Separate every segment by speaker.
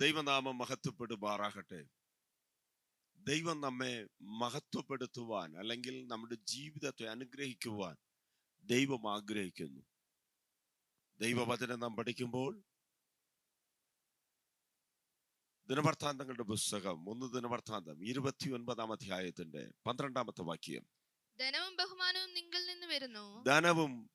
Speaker 1: ദൈവനാമം മഹത്വപ്പെടുമാറാകട്ടെ. ദൈവം നമ്മെ മഹത്വപ്പെടുത്തുവാൻ അല്ലെങ്കിൽ നമ്മുടെ ജീവിതത്തെ അനുഗ്രഹിക്കുവാൻ ദൈവം ആഗ്രഹിക്കുന്നു. ദൈവവചനം നാം പഠിക്കുമ്പോൾ ദിനവർത്താന്തങ്ങളുടെ പുസ്തകം ഒന്ന് ദിനവർത്താന്തം ഇരുപത്തി ഒൻപതാം അധ്യായത്തിന്റെ പന്ത്രണ്ടാമത്തെ വാക്യം.
Speaker 2: ധനവും ബഹുമാനവും നിങ്ങളിൽ നിന്ന് വരുന്നു.
Speaker 1: ധനവും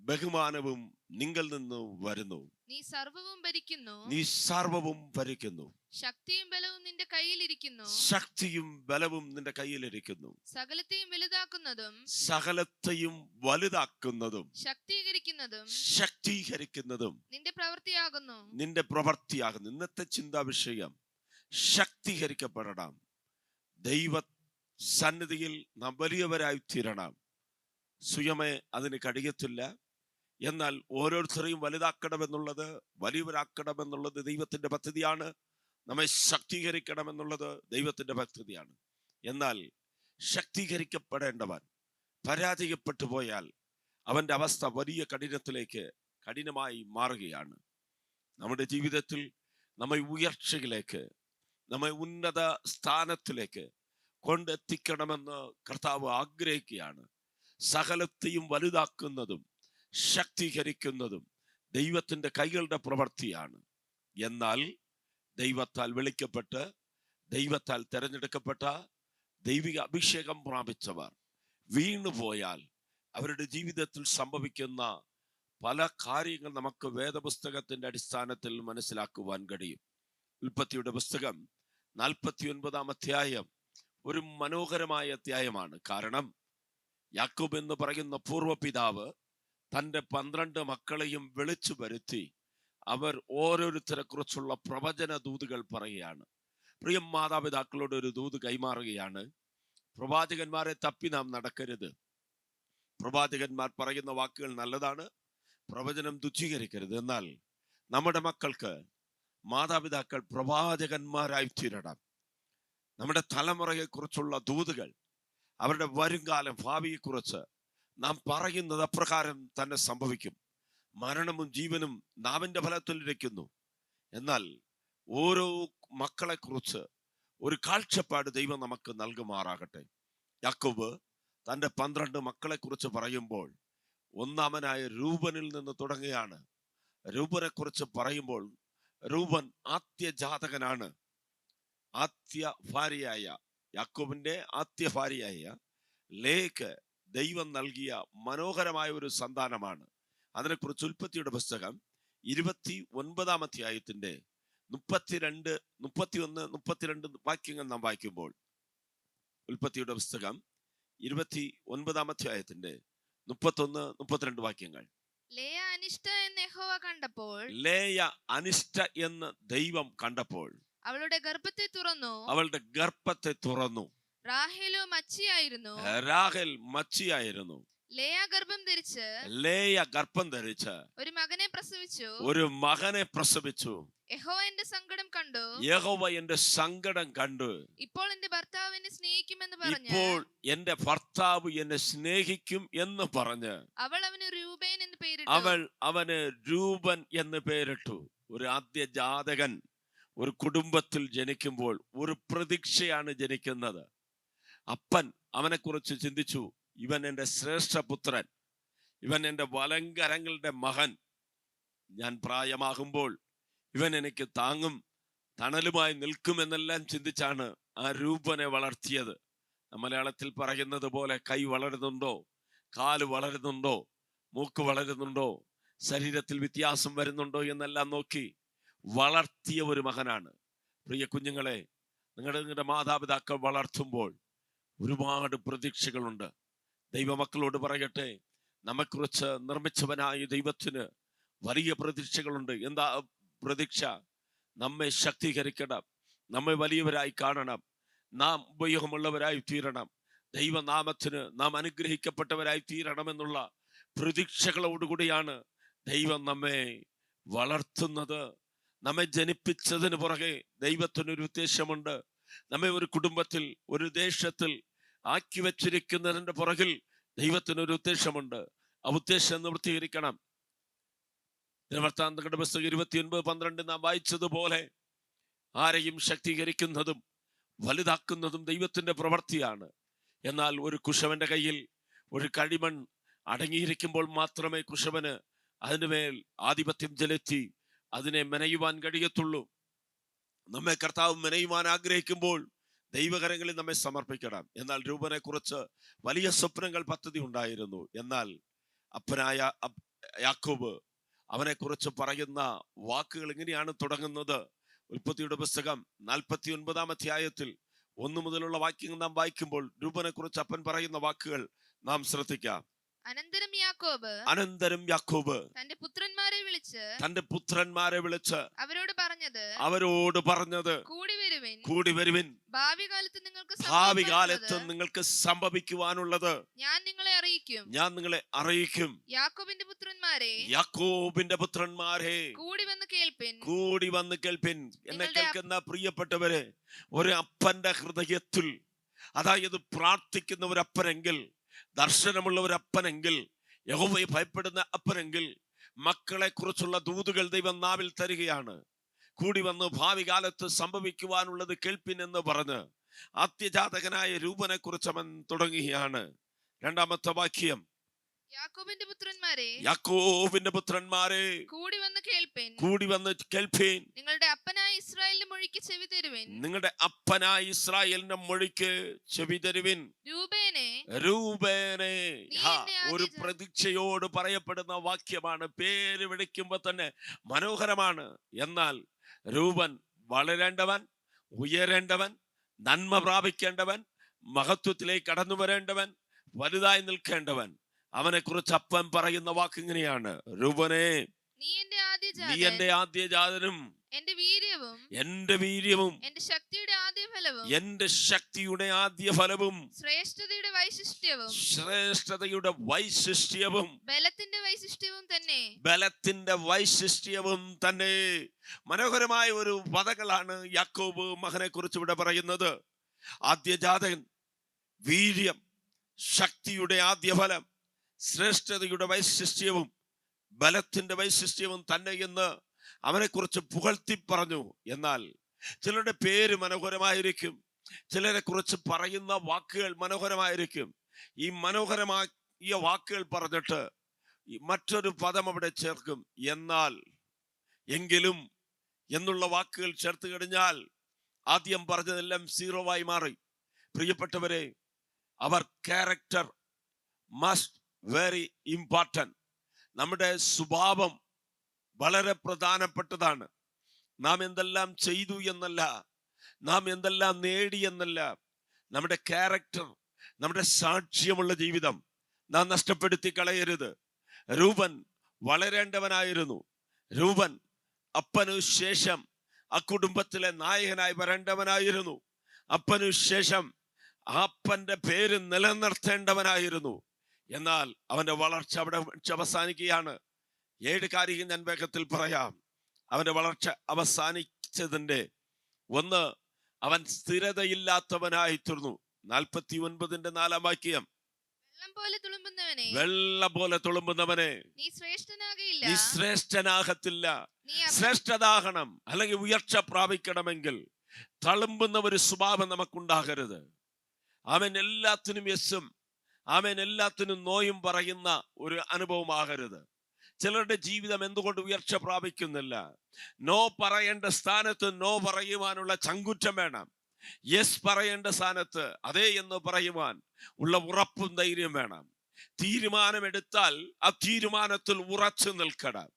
Speaker 1: ബഹുമാനവും നിങ്ങൾ നിന്ന് വരുന്നു.
Speaker 2: നീ സർവവും ഭരിക്കുന്നു.
Speaker 1: നീ സർവവും ഭരിക്കുന്നു.
Speaker 2: ശക്തിയും ബലവും നിന്റെ കയ്യിലിരിക്കുന്നു.
Speaker 1: ശക്തിയും ബലവും നിന്റെ കയ്യിലിരിക്കുന്നു.
Speaker 2: സകലത്തെയും വലുതാക്കുന്നതും
Speaker 1: സകലത്തെയും വലുതാക്കുന്നതും
Speaker 2: ശക്തീകരിക്കുന്നതും
Speaker 1: ശക്തീകരിക്കുന്നതും
Speaker 2: നിന്റെ പ്രവൃത്തിയാകുന്നു.
Speaker 1: നിന്റെ പ്രവൃത്തിയാകുന്നു. ഇന്നത്തെ ചിന്താ വിഷയം ശക്തീകരിക്കപ്പെടണം. ദൈവ സന്നിധിയിൽ നാം വലിയവരായി തീരണം. സ്വയമേ അതിന് കഴിയത്തില്ല എന്നാൽ ഓരോരുത്തരെയും വലുതാക്കണമെന്നുള്ളത് വലിയവരാക്കണമെന്നുള്ളത് ദൈവത്തിന്റെ പദ്ധതിയാണ്. നമ്മെ ശക്തീകരിക്കണമെന്നുള്ളത് ദൈവത്തിന്റെ പദ്ധതിയാണ്. എന്നാൽ ശക്തീകരിക്കപ്പെടേണ്ടവൻ പരാജയപ്പെട്ടു പോയാൽ അവന്റെ അവസ്ഥ വലിയ കഠിനത്തിലേക്ക് കഠിനമായി മാറുകയാണ്. നമ്മുടെ ജീവിതത്തിൽ നമ്മെ ഉയർച്ചയിലേക്ക് നമ്മെ ഉന്നത സ്ഥാനത്തിലേക്ക് കൊണ്ടെത്തിക്കണമെന്ന് കർത്താവ് ആഗ്രഹിക്കുകയാണ്. സകലത്തെയും വലുതാക്കുന്നതും ശക്തീകരിക്കുന്നതും ദൈവത്തിന്റെ കൈകളുടെ പ്രവൃത്തിയാണ്. എന്നാൽ ദൈവത്താൽ വിളിക്കപ്പെട്ട് ദൈവത്താൽ തിരഞ്ഞെടുക്കപ്പെട്ട ദൈവിക അഭിഷേകം പ്രാപിച്ചവർ വീണുപോയാൽ അവരുടെ ജീവിതത്തിൽ സംഭവിക്കുന്ന പല കാര്യങ്ങൾ നമുക്ക് വേദപുസ്തകത്തിന്റെ അടിസ്ഥാനത്തിൽ മനസ്സിലാക്കുവാൻ കഴിയും. ഉൽപ്പത്തിയുടെ പുസ്തകം നാൽപ്പത്തി ഒൻപതാം അധ്യായം ഒരു മനോഹരമായ അധ്യായമാണ്. കാരണം യാക്കോബ് എന്ന് പറയുന്ന പൂർവപിതാവ് തന്റെ പന്ത്രണ്ട് മക്കളെയും വിളിച്ചു വരുത്തി അവർ ഓരോരുത്തരെ കുറിച്ചുള്ള പ്രവചന ദൂതുകൾ പറയുകയാണ്. പ്രിയ മാതാപിതാക്കളോട് ഒരു ദൂത് കൈമാറുകയാണ്. പ്രവാചകന്മാരെ തപ്പി നാം നടക്കരുത്. പ്രവാചകന്മാർ പറയുന്ന വാക്കുകൾ നല്ലതാണ്. പ്രവചനം തുച്ഛീകരിക്കരുത്. എന്നാൽ നമ്മുടെ മക്കൾക്ക് മാതാപിതാക്കൾ പ്രവാചകന്മാരായി തീരണം. നമ്മുടെ തലമുറയെക്കുറിച്ചുള്ള ദൂതുകൾ അവരുടെ വരുംകാലം ഭാവിയെക്കുറിച്ച് നാം പറയുന്നത് അപ്രകാരം തന്നെ സംഭവിക്കും. മരണവും ജീവനും നാവിന്റെ ഫലത്തിലിരിക്കുന്നു എന്നാൽ ഓരോ മക്കളെ കുറിച്ച് ഒരു കാഴ്ചപ്പാട് ദൈവം നമുക്ക് നൽകുമാറാകട്ടെ. യാക്കോബ് തന്റെ പന്ത്രണ്ട് മക്കളെ കുറിച്ച് പറയുമ്പോൾ ഒന്നാമനായ രൂപനിൽ നിന്ന് തുടങ്ങുകയാണ്. രൂപനെ കുറിച്ച് പറയുമ്പോൾ രൂപൻ ആദ്യ ജാതകനാണ് ആദ്യ ഭാര്യയായ യാക്കോബിന്റെ ആദ്യ ഭാര്യയായ ലേക്ക് ദൈവം നൽകിയ മനോഹരമായ ഒരു സന്താനമാണ്. അതിനെക്കുറിച്ച് ഉൽപ്പത്തിയുടെ പുസ്തകം ഇരുപത്തി ഒൻപതാം അധ്യായത്തിന്റെ മുപ്പത്തിരണ്ട് മുപ്പത്തിയൊന്ന് മുപ്പത്തിരണ്ട് വാക്യങ്ങൾ നാം വായിക്കുമ്പോൾ ഉൽപ്പത്തിയുടെ പുസ്തകം ഇരുപത്തി ഒൻപതാം അധ്യായത്തിന്റെ മുപ്പത്തൊന്ന് മുപ്പത്തിരണ്ട് വാക്യങ്ങൾ.
Speaker 2: ലേയ അനിഷ്ട എന്ന് യഹോവ കണ്ടപ്പോൾ
Speaker 1: ലേയ അനിഷ്ട എന്ന് ദൈവം കണ്ടപ്പോൾ
Speaker 2: അവളുടെ ഗർഭത്തെ തുറന്നു.
Speaker 1: അവളുടെ ഗർഭത്തെ തുറന്നു.
Speaker 2: റാഹേലോ മച്ചിയായിരുന്നു.
Speaker 1: രാഹൽ മച്ചിയായിരുന്നു.
Speaker 2: ലേയ ഗർഭം ധരിച്ച്
Speaker 1: ലേയ ഗർഭം ധരിച്ച്
Speaker 2: ഒരു മകനെ പ്രസവിച്ചു.
Speaker 1: ഒരു മകനെ പ്രസവിച്ചു.
Speaker 2: യഹോവ എന്റെ സങ്കടം കണ്ടു.
Speaker 1: യഹോവ എന്റെ സങ്കടം കണ്ടു.
Speaker 2: ഇപ്പോൾ എന്റെ ഭർത്താവ് എന്നെ സ്നേഹിക്കുമെന്ന് പറഞ്ഞു
Speaker 1: ഇപ്പോൾ എന്റെ ഭർത്താവ് എന്നെ സ്നേഹിക്കും എന്ന് പറഞ്ഞ്
Speaker 2: അവൾ അവന് രൂപേൻ എന്ന് പേരിട്ടു.
Speaker 1: അവൾ അവന് രൂപൻ എന്ന് പേരിട്ടു. ഒരു ആദ്യ ജാതകൻ ഒരു കുടുംബത്തിൽ ജനിക്കുമ്പോൾ ഒരു പ്രതീക്ഷയാണ് ജനിക്കുന്നത്. അപ്പൻ അവനെക്കുറിച്ച് ചിന്തിച്ചു ഇവൻ എന്റെ ശ്രേഷ്ഠപുത്രൻ ഇവൻ എന്റെ വലങ്കരങ്ങളുടെ മകൻ. ഞാൻ പ്രായമാകുമ്പോൾ ഇവൻ എനിക്ക് താങ്ങും തണലുമായി നിൽക്കുമെന്നെല്ലാം ചിന്തിച്ചാണ് ആ രൂപനെ വളർത്തിയത്. മലയാളത്തിൽ പറയുന്നത് പോലെ കൈ വളരുന്നുണ്ടോ കാൽ വളരുന്നുണ്ടോ മൂക്ക് വളരുന്നുണ്ടോ ശരീരത്തിൽ വ്യത്യാസം വരുന്നുണ്ടോ എന്നെല്ലാം നോക്കി വളർത്തിയ ഒരു മകനാണ്. പ്രിയ കുഞ്ഞുങ്ങളെ നിങ്ങളുടെ നിങ്ങളുടെ മാതാപിതാക്കൾ വളർത്തുമ്പോൾ ഒരുപാട് പ്രതീക്ഷകളുണ്ട്. ദൈവമക്കളോട് പറയട്ടെ നമ്മെക്കുറിച്ച് നിർമ്മിച്ചവനായ ദൈവത്തിന് വലിയ പ്രതീക്ഷകളുണ്ട്. എന്താ പ്രതീക്ഷ? നമ്മെ ശക്തീകരിക്കണം നമ്മെ വലിയവരായി കാണണം നാം ഉപയോഗമുള്ളവരായി തീരണം ദൈവനാമത്തിന് നാം അനുഗ്രഹിക്കപ്പെട്ടവരായി തീരണമെന്നുള്ള പ്രതീക്ഷകളോടുകൂടിയാണ് ദൈവം നമ്മെ വളർത്തുന്നത്. നമ്മെ ജനിപ്പിച്ചതിന് പുറകെ ദൈവത്തിനൊരു ഉദ്ദേശമുണ്ട്. നമ്മെ ഒരു കുടുംബത്തിൽ ഒരു ദേശത്തിൽ ആക്കി വച്ചിരിക്കുന്നതിന്റെ പുറകിൽ ദൈവത്തിനൊരു ഉദ്ദേശമുണ്ട്. ആ ഉദ്ദേശം നിവൃത്തീകരിക്കണം ദിനവൃത്താന്തങ്ങളുടെ പുസ്തകം ഇരുപത്തിയൊൻപത് പന്ത്രണ്ട് നാം വായിച്ചതുപോലെ ആരെയും ശക്തീകരിക്കുന്നതും വലുതാക്കുന്നതും ദൈവത്തിന്റെ പ്രവൃത്തിയാണ്. എന്നാൽ ഒരു കുശവന്റെ കയ്യിൽ ഒരു കളിമൺ അടങ്ങിയിരിക്കുമ്പോൾ മാത്രമേ കുശവന് അതിനുമേൽ ആധിപത്യം ചെലുത്തി അതിനെ മെനയുവാൻ കഴിയത്തുള്ളൂ. നമ്മെ കർത്താവ് മെനയുവാൻ ആഗ്രഹിക്കുമ്പോൾ ദൈവകരങ്ങളിൽ നമ്മെ സമർപ്പിക്കണം. എന്നാൽ രൂപനെ കുറിച്ച് വലിയ സ്വപ്നങ്ങൾ പദ്ധതി ഉണ്ടായിരുന്നു. എന്നാൽ അപ്പനായ യാക്കൂബ് യാക്കോബ് അവനെ കുറിച്ച് പറയുന്ന വാക്കുകൾ എങ്ങനെയാണ് തുടങ്ങുന്നത്? ഉൽപ്പത്തിയുടെ പുസ്തകം നാൽപ്പത്തി ഒൻപതാം അധ്യായത്തിൽ ഒന്നു മുതലുള്ള വാക്യങ്ങൾ നാം വായിക്കുമ്പോൾ രൂപനെ കുറിച്ച് അപ്പൻ പറയുന്ന വാക്കുകൾ നാം ശ്രദ്ധിക്കാം.
Speaker 2: അനന്തരം യാക്കോബ്
Speaker 1: അനന്തരം യാക്കോബ്
Speaker 2: തന്റെ പുത്രന്മാരെ വിളിച്ച്
Speaker 1: തന്റെ പുത്രന്മാരെ വിളിച്ച്
Speaker 2: അവരോട് പറഞ്ഞത്
Speaker 1: അവരോട് പറഞ്ഞത്
Speaker 2: കൂടി
Speaker 1: കൂടി വരുവിൻ.
Speaker 2: ഭാവി കാലത്ത് നിങ്ങൾക്ക്
Speaker 1: ഭാവി കാലത്ത് നിങ്ങൾക്ക് സംഭവിക്കുവാനുള്ളത്
Speaker 2: ഞാൻ നിങ്ങളെ അറിയിക്കും.
Speaker 1: ഞാൻ നിങ്ങളെ അറിയിക്കും.
Speaker 2: യാക്കോബിന്റെ പുത്രന്മാരെ
Speaker 1: യാക്കോബിന്റെ പുത്രന്മാരെ
Speaker 2: കൂടി വന്ന് കേൾപ്പിൻ.
Speaker 1: കൂടി വന്ന് കേൾപ്പിൻ. എന്നെ കേൾക്കുന്ന പ്രിയപ്പെട്ടവരെ ഒരു അപ്പന്റെ ഹൃദയത്തിൽ അതായത് പ്രാർത്ഥിക്കുന്ന ഒരു അപ്പനെങ്കിൽ ദർശനമുള്ള ഒരു അപ്പനെങ്കിൽ യഹോവയെ ഭയപ്പെടുന്ന അപ്പനെങ്കിൽ മക്കളെ കുറിച്ചുള്ള ദൂതുകൾ ദൈവം നാവിൽ തരികയാണ്. കൂടി വന്ന്. ഭാവി കാലത്ത് സംഭവിക്കുവാനുള്ളത് കേൾപ്പിൻ എന്ന് പറഞ്ഞ് അത്യജാതകനായ രൂപനെ കുറിച്ച് അവൻ തുടങ്ങുകയാണ്. രണ്ടാമത്തെ വാക്യം.
Speaker 2: യാക്കോബിന്റെ പുത്രന്മാരെ
Speaker 1: യാക്കോബിന്റെ പുത്രന്മാരെ
Speaker 2: കൂടി വന്ന് കേൾപ്പേൻ.
Speaker 1: കൂടി വന്ന് കേൾപ്പീൻ.
Speaker 2: നിങ്ങളുടെ അപ്പനായ ഇസ്രായേലിന്റെ മൊഴിക്ക് ചെവി തരുവിൻ.
Speaker 1: നിങ്ങളുടെ അപ്പനായ ഇസ്രായേലിന്റെ മൊഴിക്ക് ചെവി തരുവിൻ.
Speaker 2: രൂപേനെ
Speaker 1: രൂപേനെ. ഒരു പ്രതീക്ഷയോട് പറയപ്പെടുന്ന വാക്യമാണ്. പേര് വിളിക്കുമ്പോ തന്നെ മനോഹരമാണ്. എന്നാൽ രൂപൻ വളരേണ്ടവൻ ഉയരേണ്ടവൻ നന്മ പ്രാപിക്കേണ്ടവൻ മഹത്വത്തിലേക്ക് കടന്നു വരേണ്ടവൻ വലുതായി നിൽക്കേണ്ടവൻ. അവനെ കുറിച്ച് അപ്പൻ പറയുന്ന വാക്ക് ഇങ്ങനെയാണ്. രൂപനെ
Speaker 2: നീ എന്റെ ആദ്യ
Speaker 1: നീ എന്റെ ആദ്യജാതനും.
Speaker 2: എന്റെ വീര്യവും
Speaker 1: എന്റെ വീര്യവും
Speaker 2: എന്റെ ശക്തിയുടെ ആദ്യ ഫലവും
Speaker 1: എന്റെ ശക്തിയുടെ ആദ്യ ഫലവും
Speaker 2: ശ്രേഷ്ഠതയുടെ വൈശിഷ്ട്യവും
Speaker 1: ശ്രേഷ്ഠതയുടെ വൈശിഷ്ട്യവും
Speaker 2: ബലത്തിന്റെ വൈശിഷ്ട്യവും തന്നെ.
Speaker 1: ബലത്തിന്റെ വൈശിഷ്ട്യവും തന്നെ. മനോഹരമായ ഒരു വധകളാണ് യാക്കോബ് മകനെ കുറിച്ച് ഇവിടെ പറയുന്നത്. ആദ്യജാതകൻ വീര്യം ശക്തിയുടെ ആദ്യ ഫലം ശ്രേഷ്ഠതയുടെ വൈശിഷ്ട്യവും ബലത്തിന്റെ വൈശിഷ്ട്യവും തന്നെ എന്ന് അവനെ കുറിച്ച് പുകഴ്ത്തി പറഞ്ഞു. എന്നാൽ ചിലരുടെ പേര് മനോഹരമായിരിക്കും. ചിലരെ കുറിച്ച് പറയുന്ന വാക്കുകൾ മനോഹരമായിരിക്കും. ഈ മനോഹരമായ വാക്കുകൾ പറഞ്ഞിട്ട് മറ്റൊരു പദം അവിടെ ചേർക്കും. എന്നാൽ എങ്കിലും എന്നുള്ള വാക്കുകൾ ചേർത്ത് കഴിഞ്ഞാൽ ആദ്യം പറഞ്ഞതെല്ലാം സീറോ ആയി മാറി. പ്രിയപ്പെട്ടവരെ അവർ ക്യാരക്ടർ മസ്റ്റ് വെരി ഇമ്പോർട്ടന്റ് നമ്മുടെ സ്വഭാവം വളരെ പ്രധാനപ്പെട്ടതാണ്. നാം എന്തെല്ലാം ചെയ്തു എന്നല്ല നാം എന്തെല്ലാം നേടി എന്നല്ല നമ്മുടെ ക്യാരക്ടർ നമ്മുടെ സാക്ഷ്യമുള്ള ജീവിതം നാം നഷ്ടപ്പെടുത്തി കളയരുത്. രൂപൻ വളരേണ്ടവനായിരുന്നു. രൂപൻ അപ്പനു ശേഷം ആ കുടുംബത്തിലെ നായകനായി വരേണ്ടവനായിരുന്നു. അപ്പനു ശേഷം അപ്പന്റെ പേര് നിലനിർത്തേണ്ടവനായിരുന്നു. എന്നാൽ അവന്റെ വളർച്ച അവിടെ അവസാനിക്കുകയാണ്. ഏഴ് കാര്യം ഞാൻ വേഗത്തിൽ പറയാം. അവന്റെ വളർച്ച അവസാനിച്ചതിന്റെ ഒന്ന് അവൻ സ്ഥിരതയില്ലാത്തവനായി തീർന്നു നാൽപ്പത്തി ഒൻപതിന്റെ നാലാം വാക്യം.
Speaker 2: വെള്ളം പോലെ തുളുമ്പുന്നവനെ. നീ
Speaker 1: ശ്രേഷ്ഠനാകത്തില്ല. ശ്രേഷ്ഠതാകണം. അല്ലെങ്കിൽ ഉയർച്ച പ്രാപിക്കണമെങ്കിൽ തളുമ്പുന്ന ഒരു സ്വഭാവം നമുക്കുണ്ടാകരുത്. അവൻ എല്ലാത്തിനും യെസ്സും അവൻ എല്ലാത്തിനും നോയും പറയുന്ന ഒരു അനുഭവമാകരുത്. ചിലരുടെ ജീവിതം എന്തുകൊണ്ട് ഉയർച്ച പ്രാപിക്കുന്നില്ല? നോ പറയേണ്ട സ്ഥാനത്ത് നോ പറയുവാനുള്ള ചങ്കുറ്റം വേണം. യെസ് പറയേണ്ട സ്ഥാനത്ത് അതേ എന്ന് പറയുവാൻ ഉള്ള ഉറപ്പും ധൈര്യം വേണം. തീരുമാനമെടുത്താൽ ആ തീരുമാനത്തിൽ ഉറച്ചു നിൽക്കണം.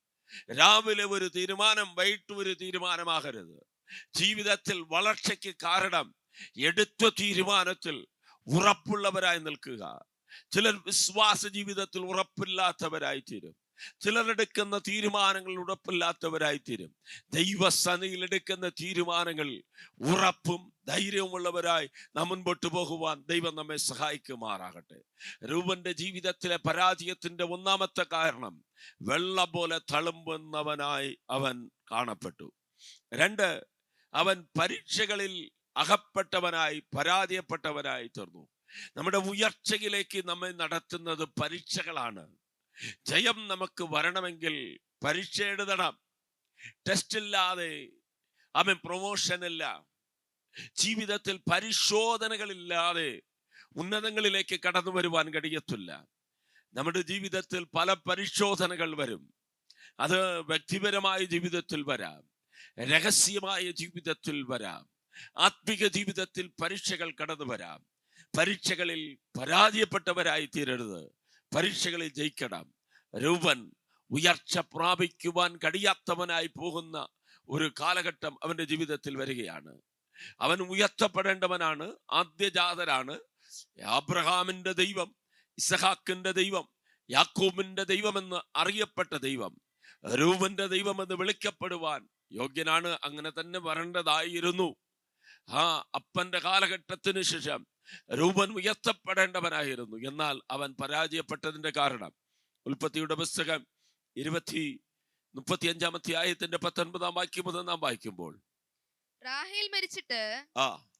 Speaker 1: രാവിലെ ഒരു തീരുമാനം വൈകിട്ട് ഒരു തീരുമാനമാകരുത്. ജീവിതത്തിൽ വളർച്ചയ്ക്ക് കാരണം എടുത്ത തീരുമാനത്തിൽ ഉറപ്പുള്ളവരായി നിൽക്കുക. ചിലർ വിശ്വാസ ജീവിതത്തിൽ ഉറപ്പില്ലാത്തവരായി തീരും ചിലർ എടുക്കുന്ന തീരുമാനങ്ങൾ ഉറപ്പില്ലാത്തവരായി തീരും ദൈവസനയിൽ എടുക്കുന്ന തീരുമാനങ്ങൾ ഉറപ്പും ധൈര്യവുമുള്ളവരായി നാം മുൻപോട്ട് പോകുവാൻ ദൈവം നമ്മെ സഹായിക്കുമാറാകട്ടെ. രൂപന്റെ ജീവിതത്തിലെ പരാജയത്തിന്റെ ഒന്നാമത്തെ കാരണം വെള്ള പോലെ തളുമ്പുന്നവനായി അവൻ കാണപ്പെട്ടു. രണ്ട് അവൻ പരീക്ഷകളിൽ അകപ്പെട്ടവനായി പരാജയപ്പെട്ടവനായി തീർന്നു. നമ്മുടെ ഉയർച്ചയിലേക്ക് നമ്മെ നടത്തുന്നത് പരീക്ഷകളാണ്. ജയം നമുക്ക് വരണമെങ്കിൽ പരീക്ഷ എഴുതണം. ടെസ്റ്റ് ഇല്ലാതെ അവൻ പ്രൊമോഷൻ ഇല്ല. ജീവിതത്തിൽ പരിശോധനകളില്ലാതെ ഉന്നതങ്ങളിലേക്ക് കടന്നു വരുവാൻ കഴിയത്തില്ല. നമ്മുടെ ജീവിതത്തിൽ പല പരിശോധനകൾ വരും. അത് വ്യക്തിപരമായ ജീവിതത്തിൽ വരാം. രഹസ്യമായ ജീവിതത്തിൽ വരാം. ആത്മിക ജീവിതത്തിൽ പരീക്ഷകൾ കടന്നു വരാം. പരീക്ഷകളിൽ പരാജയപ്പെട്ടവരായി തീരരുത്. പരീക്ഷകളിൽ ജയിക്കണം. രൂപൻ ഉയർച്ച പ്രാപിക്കുവാൻ കഴിയാത്തവനായി പോകുന്ന ഒരു കാലഘട്ടം അവന്റെ ജീവിതത്തിൽ വരികയാണ്. അവൻ ഉയർത്തപ്പെടേണ്ടവനാണ് ആദ്യജാതരാണ്. അബ്രഹാമിന്റെ ദൈവം ഇസഹാക്കിന്റെ ദൈവം യാക്കോബിന്റെ ദൈവമെന്ന് അറിയപ്പെട്ട ദൈവം രൂപന്റെ ദൈവമെന്ന് വിളിക്കപ്പെടുവാൻ യോഗ്യനാണ് അങ്ങനെ തന്നെ വരേണ്ടതായിരുന്നു. ആ അപ്പന്റെ കാലഘട്ടത്തിന് ശേഷം രൂപൻ ഉയർത്തപ്പെടേണ്ടവനായിരുന്നു. എന്നാൽ അവൻ പരാജയപ്പെട്ടതിന്റെ കാരണം. ഉൽപ്പത്തിയുടെ പുസ്തകം ഇരുപത്തി മുപ്പത്തി അഞ്ചാം അധ്യായത്തിന്റെ പത്തൊൻപതാം വാക്യം മുതൽ നാം വായിക്കുമ്പോൾ
Speaker 2: റാഹേൽ മരിച്ചിട്ട്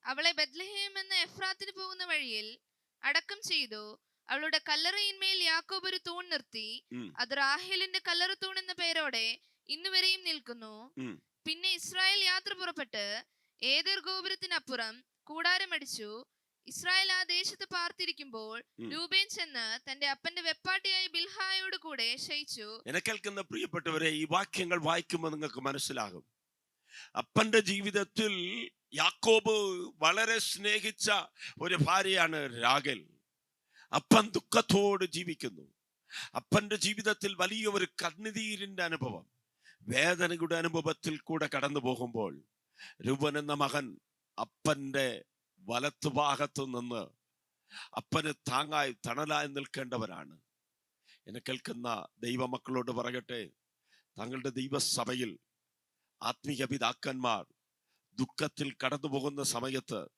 Speaker 2: അവളെ ബദ്ലഹേം എന്ന എഫ്രാത്തിന് പോകുന്ന വഴിയിൽ അടക്കം ചെയ്തു. അവളുടെ കല്ലറയിന്മേൽ യാക്കോബ് ഒരു തൂൺ നിർത്തി. അത് റാഹേലിന്റെ കല്ലറ തൂൺ എന്ന പേരോടെ ഇന്നുവരെയും നിൽക്കുന്നു. പിന്നെ ഇസ്രായേൽ യാത്ര പുറപ്പെട്ട് ഏതർ ഗോപുരത്തിനപ്പുറം കൂടാരമടിച്ചു. ഇസ്രായേൽ ആ ദേശത്ത് പാർത്തിരിക്കുമ്പോൾ. രൂപേൻ ചെന്ന് തന്റെ അപ്പന്റെ വെപ്പാട്ടിയായ ബിൽഹായോട് കൂടെ ശയിച്ചു
Speaker 1: എന്നെ കേൾക്കുന്ന പ്രിയപ്പെട്ടവരെ ഈ വാക്യങ്ങൾ വായിക്കുമ്പോൾ നിങ്ങൾക്ക് മനസ്സിലാകും. അപ്പന്റെ ജീവിതത്തിൽ യാക്കോബ് വളരെ സ്നേഹിച്ച ഒരു ഭാര്യയാണ് രാഗൽ. അപ്പൻ ദുഃഖത്തോട് ജീവിക്കുന്നു. അപ്പന്റെ ജീവിതത്തിൽ വലിയ ഒരു കണ്ണുനീരിന്റെ അനുഭവം. വേദനയുടെ അനുഭവത്തിൽ കൂടെ കടന്നു പോകുമ്പോൾ രൂപൻ എന്ന മകൻ അപ്പന്റെ വലത്തുഭാഗത്തു നിന്ന് അപ്പന് താങ്ങായി തണലായി നിൽക്കേണ്ടവരാണ്. എന്നെ കേൾക്കുന്ന ദൈവമക്കളോട് പറയട്ടെ തങ്ങളുടെ ദൈവസഭയിൽ ആത്മീയ പിതാക്കന്മാർ ദുഃഖത്തിൽ കടന്നു പോകുന്ന സമയത്ത്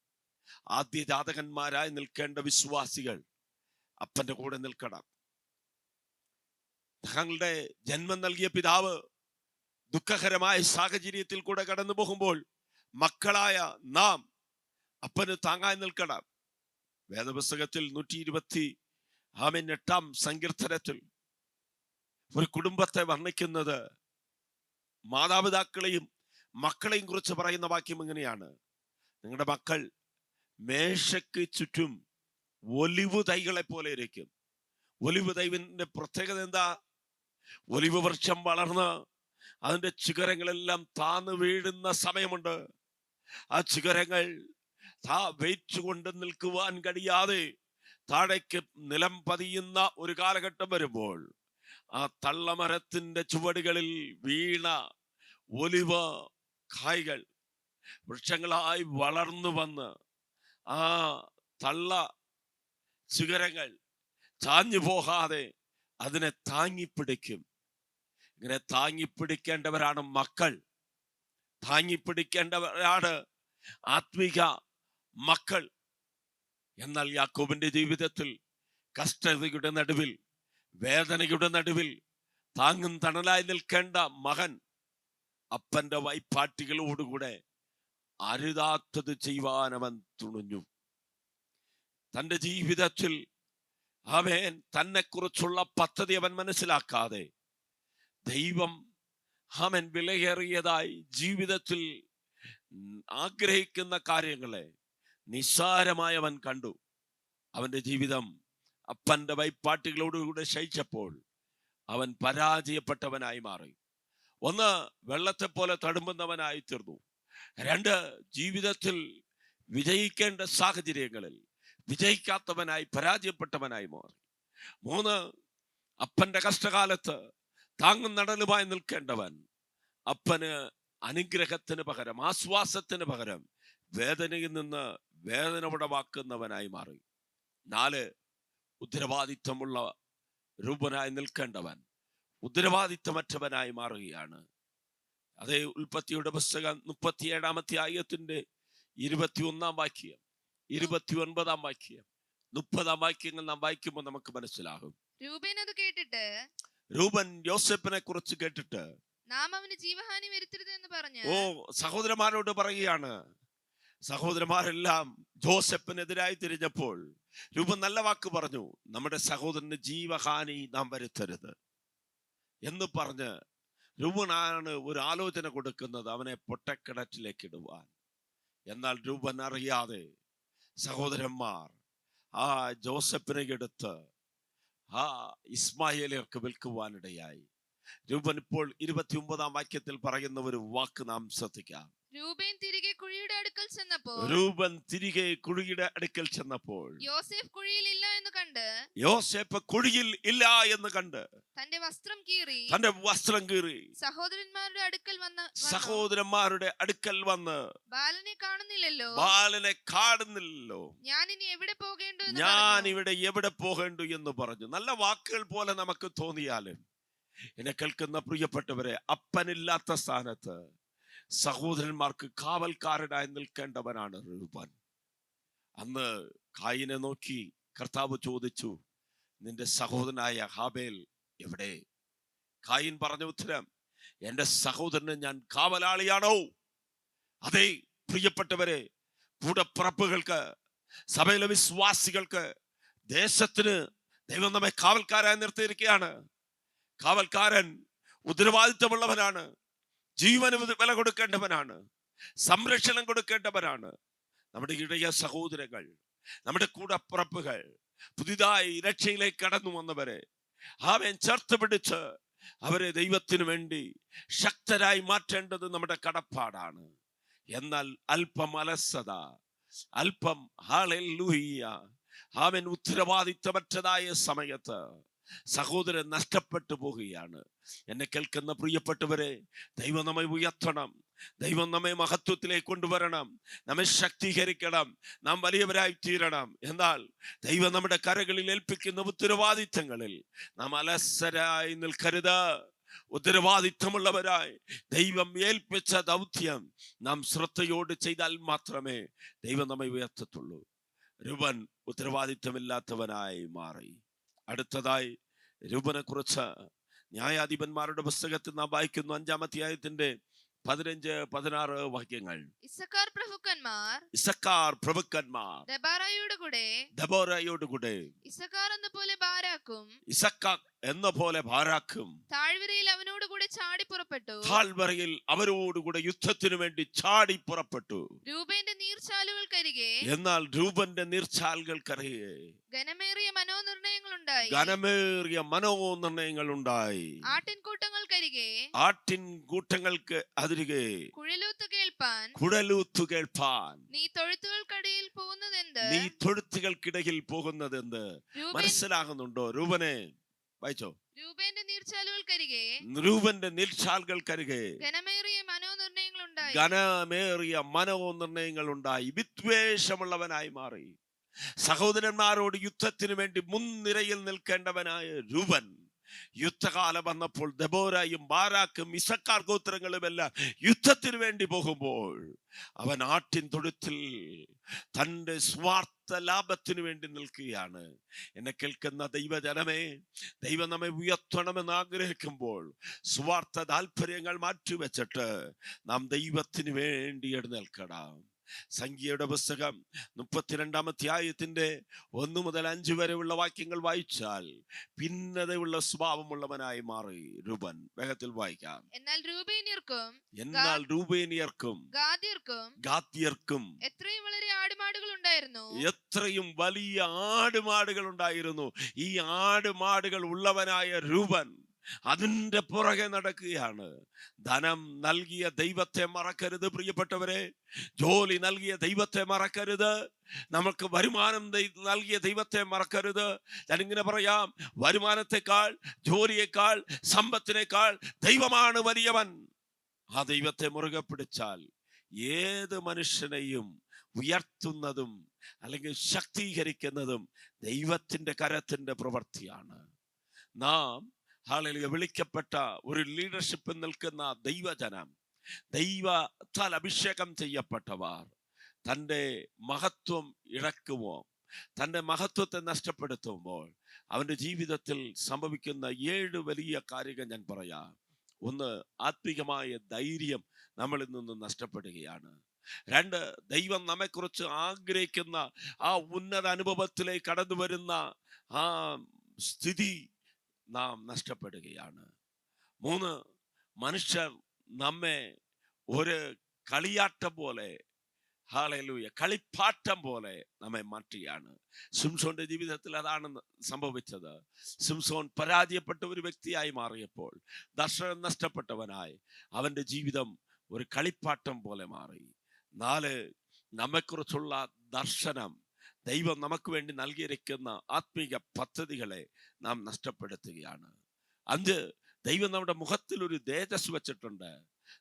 Speaker 1: ആദ്യ ജാതകന്മാരായി നിൽക്കേണ്ട വിശ്വാസികൾ അപ്പന്റെ കൂടെ നിൽക്കണം. തങ്ങളുടെ ജന്മം നൽകിയ പിതാവ് ദുഃഖകരമായ സാഹചര്യത്തിൽ കൂടെ കടന്നു പോകുമ്പോൾ മക്കളായ നാം അപ്പന് താങ്ങായി നിൽക്കണം. വേദപുസ്തകത്തിൽ നൂറ്റി ഇരുപത്തി ആമിൻ എട്ടാം സങ്കീർത്തനത്തിൽ ഒരു കുടുംബത്തെ വർണിക്കുന്നത് മാതാപിതാക്കളെയും മക്കളെയും കുറിച്ച് പറയുന്ന വാക്യം ഇങ്ങനെയാണ്. നിങ്ങളുടെ മക്കൾ മേശയ്ക്ക് ചുറ്റും ഒലിവ് തൈകളെ പോലെ ഇരിക്കും. ഒലിവ് തൈവിന്റെ പ്രത്യേകത എന്താ? ഒലിവ് വൃക്ഷം വളർന്ന് അതിന്റെ ചികരങ്ങളെല്ലാം താന്ന് വീഴുന്ന സമയമുണ്ട്. ആ ചിഗരങ്ങൾ താ വെയിറ്റ് കൊണ്ട് നിൽക്കുവാൻ കഴിയാതെ താഴേക്ക് നിലം പതിയുന്ന ഒരു കാലഘട്ടം വരുമ്പോൾ ആ തള്ളമരത്തിന്റെ ചുവടുകളിൽ വീണ ഒലിവ കായ്കൾ വൃക്ഷങ്ങളായി വളർന്നു വന്ന് ആ തള്ള ശിഖരങ്ങൾ ചാഞ്ഞു പോകാതെ അതിനെ താങ്ങിപ്പിടിക്കും. ഇങ്ങനെ താങ്ങിപ്പിടിക്കേണ്ടവരാണ് മക്കൾ. താങ്ങിപ്പിടിക്കേണ്ടവരാണ് ആത്മിക മക്കൾ. എന്നാൽ യാക്കോബിന്റെ ജീവിതത്തിൽ കഷ്ടതയുടെ നടുവിൽ വേദനയുടെ നടുവിൽ താങ്ങും തണലായി നിൽക്കേണ്ട മകൻ അപ്പന്റെ വൈപ്പാട്ടികളോടുകൂടെ അരുതാത്തത് ചെയ്യുവാൻ അവൻ തുണിഞ്ഞു. തന്റെ ജീവിതത്തിൽ അവൻ തന്നെക്കുറിച്ചുള്ള പദ്ധതി അവൻ മനസ്സിലാക്കാതെ ദൈവം അവൻ വിലയേറിയതായി ജീവിതത്തിൽ ആഗ്രഹിക്കുന്ന കാര്യങ്ങളെ നിസ്സാരമായി അവൻ കണ്ടു. അവന്റെ ജീവിതം അപ്പന്റെ വൈപ്പാട്ടികളോടുകൂടെ ശയിച്ചപ്പോൾ അവൻ പരാജയപ്പെട്ടവനായി മാറി. ഒന്ന് വെള്ളത്തെ പോലെ തടുമ്പുന്നവനായി തീർന്നു. രണ്ട് ജീവിതത്തിൽ വിജയിക്കേണ്ട സാഹചര്യങ്ങളിൽ വിജയിക്കാത്തവനായി പരാജയപ്പെട്ടവനായി മാറി. മൂന്ന് അപ്പന്റെ കഷ്ടകാലത്ത് താങ്ങും നടലുമായി നിൽക്കേണ്ടവൻ അപ്പന് അനുഗ്രഹത്തിന് പകരം ആശ്വാസത്തിന് പകരം വേദനയിൽ നിന്ന് വേദന ഉടവാക്കുന്നവനായി മാറി. നാല് ഉത്തരവാദിത്വമുള്ള രൂപനായി നിൽക്കേണ്ടവൻ ഉത്തരവാദിത്വമറ്റവനായി മാറുകയാണ്. അതേ ഉൽപ്പത്തിയുടെ പുസ്തകം മുപ്പത്തിയേഴാമത്തെ ആയത്തിന്റെ ഇരുപത്തി ഒന്നാം വാക്യം ഇരുപത്തി ഒൻപതാം വാക്യം മുപ്പതാം വാക്യങ്ങൾ നാം വായിക്കുമ്പോൾ നമുക്ക് മനസ്സിലാകും.
Speaker 2: രൂപൻ അത് കേട്ടിട്ട്
Speaker 1: രൂപൻ യോസെപ്പിനെ കുറിച്ച് കേട്ടിട്ട്
Speaker 2: നാം അവന് ജീവഹാനി വരുത്തരുത് എന്ന് പറഞ്ഞു
Speaker 1: ഓ സഹോദരന്മാരോട് പറയുകയാണ് സഹോദരന്മാരെല്ലാം ജോസഫിനെതിരായി തിരിഞ്ഞപ്പോൾ രൂപ നല്ല വാക്ക് പറഞ്ഞു നമ്മുടെ സഹോദരന് ജീവഹാനി നാം വരുത്തരുത് എന്ന് പറഞ്ഞ് രൂപനാണ് ഒരു ആലോചന കൊടുക്കുന്നത് അവനെ പൊട്ടക്കിണറ്റിലേക്ക് ഇടുവാൻ എന്നാൽ രൂപൻ അറിയാതെ സഹോദരന്മാർ ആ ജോസഫിനെ എടുത്ത് ആ ഇസ്മായേലിയർക്ക് വിൽക്കുവാനിടയായി. രൂപൻ ഇപ്പോൾ ഇരുപത്തി ഒമ്പതാം വാക്യത്തിൽ പറയുന്ന ഒരു വാക്ക് നാം ശ്രദ്ധിക്കാം.
Speaker 2: രൂപേൻ തിരികെ കുഴിയുടെ അടുക്കൽ ചെന്നപ്പോൾ
Speaker 1: രൂപൻ തിരികെ കുഴിയുടെ അടുക്കൽ ചെന്നപ്പോൾ
Speaker 2: യോസേഫ് കുഴിയിൽ ഇല്ല എന്ന് കണ്ട്
Speaker 1: യോസേഫ് കുഴിയിൽ ഇല്ല എന്ന് കണ്ട്
Speaker 2: തന്റെ വസ്ത്രം കീറി
Speaker 1: തന്റെ വസ്ത്രം കീറി
Speaker 2: സഹോദരന്മാരുടെ അടുക്കൽ വന്ന്
Speaker 1: സഹോദരന്മാരുടെ അടുക്കൽ വന്ന്
Speaker 2: ബാലനെ കാണുന്നില്ലല്ലോ.
Speaker 1: ബാലനെ കാണുന്നില്ലല്ലോ.
Speaker 2: ഞാൻ ഇനി എവിടെ പോകേണ്ടു
Speaker 1: ഞാൻ ഇവിടെ എവിടെ പോകേണ്ടു എന്ന് പറഞ്ഞു. നല്ല വാക്കുകൾ പോലെ നമുക്ക് തോന്നിയാലും. എന്നെ കേൾക്കുന്ന പ്രിയപ്പെട്ടവരെ അപ്പനില്ലാത്ത സ്ഥാനത്ത് സഹോദരന്മാർക്ക് കാവൽക്കാരനായി നിൽക്കേണ്ടവനാണ് റൂബാൻ. അന്ന് കായിനെ നോക്കി കർത്താവ് ചോദിച്ചു നിന്റെ സഹോദരനായ ഹാബേൽ എവിടെ? കായിൻ പറഞ്ഞ ഉത്തരം എന്റെ സഹോദരന് ഞാൻ കാവലാളിയാണോ? അതെ പ്രിയപ്പെട്ടവരെ കൂടപ്പുറപ്പുകൾക്ക് സഭയിലെ വിശ്വാസികൾക്ക് ദേശത്തിന് ദൈവം നമ്മെ കാവൽക്കാരായി നിർത്തിയിരിക്കുകയാണ്. കാവൽക്കാരൻ ഉത്തരവാദിത്തമുള്ളവനാണ്. ജീവന് വില- കൊടുക്കേണ്ടവനാണ്. സംരക്ഷണം കൊടുക്കേണ്ടവനാണ് നമ്മുടെ ഇടയ സഹോദരങ്ങൾ നമ്മുടെ കൂടപ്പുറപ്പുകൾ പുതിയതായി രക്ഷയിലേക്ക് കടന്നു വന്നവരെ അവൻ ചേർത്ത് പിടിച്ച് അവരെ ദൈവത്തിനു വേണ്ടി ശക്തരായി മാറ്റേണ്ടത് നമ്മുടെ കടപ്പാടാണ്. എന്നാൽ അല്പം അലസത അല്പം ഹാളെ ലൂഹിയ അവൻ ഉത്തരവാദിത്തമറ്റതായ സമയത്ത് സഹോദരൻ നഷ്ടപ്പെട്ടു പോവുകയാണ്. എന്നെ കേൾക്കുന്ന പ്രിയപ്പെട്ടവരെ ദൈവം നമ്മെ ഉയർത്തണം. ദൈവം നമ്മെ മഹത്വത്തിലേക്ക് കൊണ്ടുവരണം. നമ്മെ ശക്തീകരിക്കണം. നാം വലിയവരായി തീരണം. എന്നാൽ ദൈവം നമ്മുടെ കരകളിൽ ഏൽപ്പിക്കുന്ന ഉത്തരവാദിത്തങ്ങളിൽ നാം അലസരായി നിൽക്കരുത്. ഉത്തരവാദിത്തമുള്ളവരായി ദൈവം ഏൽപ്പിച്ച ദൗത്യം നാം ശ്രദ്ധയോട് ചെയ്താൽ മാത്രമേ ദൈവം നമ്മെ ഉയർത്തത്തുള്ളൂ. രൂപൻ ഉത്തരവാദിത്തമില്ലാത്തവനായി മാറി. അടുത്തതായി രൂപനെ കുറിച്ച് ന്യായാധിപന്മാരുടെ പുസ്തകത്തിൽ നാം വായിക്കുന്നു അഞ്ചാം അധ്യായത്തിന്റെ പതിനഞ്ച് പതിനാറ് വാക്യങ്ങൾ.
Speaker 2: ഇസക്കാർ പ്രഭുക്കന്മാർ
Speaker 1: ഇസക്കാർ പ്രഭുക്കന്മാർ
Speaker 2: ദബാറായുടെ കൂടെ
Speaker 1: ദബോരയോടുകൂടെ
Speaker 2: ഇസക്കാർ എന്ന പോലെ ബാരാക്കും
Speaker 1: ഇസക്ക എന്ന പോലെ ഭാരാക്കും.
Speaker 2: താഴ്വരയിൽ അവനോട് കൂടെ ചാടി പുറപ്പെട്ടു.
Speaker 1: താഴ്വരയിൽ അവരോട് കൂടെ യുദ്ധത്തിനു വേണ്ടി ചാടി പുറപ്പെട്ടു.
Speaker 2: രൂപന്റെ നീർച്ചാലുകൾക്കരികെ
Speaker 1: എന്നാൽ രൂപന്റെ നീർച്ചാലുകൾക്കരികെ
Speaker 2: ഘനമേറിയ മനോനിർണയങ്ങളുണ്ടായി.
Speaker 1: ഘനമേറിയ മനോനിർണയങ്ങൾ ഉണ്ടായി
Speaker 2: ആട്ടിൻകൂട്ടങ്ങൾക്കരികെ
Speaker 1: ആട്ടിൻ കൂട്ടങ്ങൾക്ക് അതിരികെ
Speaker 2: കുഴലൂത്ത് കേൾപ്പാൻ.
Speaker 1: കുഴലൂത്ത് കേൾപ്പാൻ.
Speaker 2: നീ തൊഴുത്തുകൾക്കടിയിൽ പോകുന്നതെന്ത്?
Speaker 1: നീ തൊഴുത്തുകൾക്കിടയിൽ പോകുന്നതെന്ത്?
Speaker 2: എന്ത്
Speaker 1: മനസ്സിലാകുന്നുണ്ടോ രൂപനെ? വായിച്ചോ?
Speaker 2: നിരൂപന്റെ നീർച്ചാലുകൾക്കരികെ
Speaker 1: രൂപന്റെ
Speaker 2: ഘനമേറിയ മനോനിർണയങ്ങളുണ്ടായി.
Speaker 1: ഘനമേറിയ മനോനിർണയങ്ങൾ ഉണ്ടായി വിദ്വേഷമുള്ളവനായി മാറി. സഹോദരന്മാരോട് യുദ്ധത്തിന് വേണ്ടി മുൻനിരയിൽ നിൽക്കേണ്ടവനായ രൂപൻ യുദ്ധകാലം വന്നപ്പോൾ ദബോരയും ബാരാക്കും ഇസക്കാർ ഗോത്രങ്ങളുമെല്ലാം യുദ്ധത്തിന് വേണ്ടി പോകുമ്പോൾ അവൻ ആട്ടിൻ തൊഴുത്തിൽ തന്റെ സ്വാർത്ഥ ലാഭത്തിനു വേണ്ടി നിൽക്കുകയാണ്. എന്നെ കേൾക്കുന്ന ദൈവജനമേ ദൈവം നമ്മെ ഉയർത്തണമെന്ന് ആഗ്രഹിക്കുമ്പോൾ സ്വാർത്ഥ താല്പര്യങ്ങൾ മാറ്റിവെച്ചിട്ട് നാം ദൈവത്തിന് വേണ്ടി എഴുന്നേൽക്കണം. സംഖ്യയുടെ പുസ്തകം മുപ്പത്തിരണ്ടാം അധ്യായത്തിന്റെ ഒന്ന് മുതൽ അഞ്ച് വരെയുള്ള വാക്യങ്ങൾ വായിച്ചാൽ ഭിന്നതയുള്ള സ്വഭാവമുള്ളവനായി മാറി. രൂപൻ വേഗത്തിൽ വായിക്കാം.
Speaker 2: എന്നാൽ രൂപേനിയർക്കും
Speaker 1: എന്നാൽ രൂപേനിയർക്കും
Speaker 2: ഗാദ്യർക്കും
Speaker 1: ഗാത്യർക്കും
Speaker 2: എത്രയും വളരെ ആടുമാടുകൾ ഉണ്ടായിരുന്നു?
Speaker 1: എത്രയും വലിയ ആടുമാടുകൾ ഉണ്ടായിരുന്നു. ഈ ആടുമാടുകൾ ഉള്ളവനായ രൂപൻ അതിന്റെ പുറകെ നടക്കുകയാണ്. ധനം നൽകിയ ദൈവത്തെ മറക്കരുത് പ്രിയപ്പെട്ടവരെ. ജോലി നൽകിയ ദൈവത്തെ മറക്കരുത്. നമുക്ക് വരുമാനം നൽകിയ ദൈവത്തെ മറക്കരുത്. ഞാനിങ്ങനെ പറയാം വരുമാനത്തെക്കാൾ ജോലിയേക്കാൾ സമ്പത്തിനേക്കാൾ ദൈവമാണ് വലിയവൻ. ആ ദൈവത്തെ മുറുകെ പിടിച്ചാൽ ഏത് മനുഷ്യനെയും ഉയർത്തുന്നതും അല്ലെങ്കിൽ ശക്തീകരിക്കുന്നതും ദൈവത്തിന്റെ കരത്തിന്റെ പ്രവൃത്തിയാണ്. നാം ഹാളിൽ വിളിക്കപ്പെട്ട ഒരു ലീഡർഷിപ്പിൽ നിൽക്കുന്ന ദൈവജനം ദൈവത്താൽ അഭിഷേകം ചെയ്യപ്പെട്ടവർ തന്റെ മഹത്വം ഇഴക്കുമോ തന്റെ മഹത്വത്തെ നഷ്ടപ്പെടുത്തുമ്പോൾ അവന്റെ ജീവിതത്തിൽ സംഭവിക്കുന്ന ഏഴ് വലിയ കാര്യങ്ങൾ ഞാൻ പറയാം. ഒന്ന് ആത്മീകമായ ധൈര്യം നമ്മളിൽ നിന്ന് നഷ്ടപ്പെടുകയാണ്. രണ്ട് ദൈവം നമ്മെക്കുറിച്ച് ആഗ്രഹിക്കുന്ന ആ ഉന്നത അനുഭവത്തിലേക്ക് കടന്നു വരുന്ന ആ സ്ഥിതി നാം നഷ്ടപ്പെടുകയാണ്. മൂന്ന് മനുഷ്യർ നമ്മെ ഒരു കളിയാട്ടം പോലെ ഹാളയിലൂയ കളിപ്പാട്ടം പോലെ നമ്മെ മാറ്റുകയാണ് സിംസോന്റെ ജീവിതത്തിൽ അതാണ് സംഭവിച്ചത്. സിംസോൻ പരാജയപ്പെട്ട ഒരു വ്യക്തിയായി മാറിയപ്പോൾ ദർശനം നഷ്ടപ്പെട്ടവനായി അവന്റെ ജീവിതം ഒരു കളിപ്പാട്ടം പോലെ മാറി. നാല് നമ്മെക്കുറിച്ചുള്ള ദർശനം ദൈവം നമുക്ക് വേണ്ടി നൽകിയിരിക്കുന്ന ആത്മീക പദ്ധതികളെ നാം നഷ്ടപ്പെടുത്തുകയാണ്. അഞ്ച് ദൈവം നമ്മുടെ മുഖത്തിൽ ഒരു തേജസ് വെച്ചിട്ടുണ്ട്.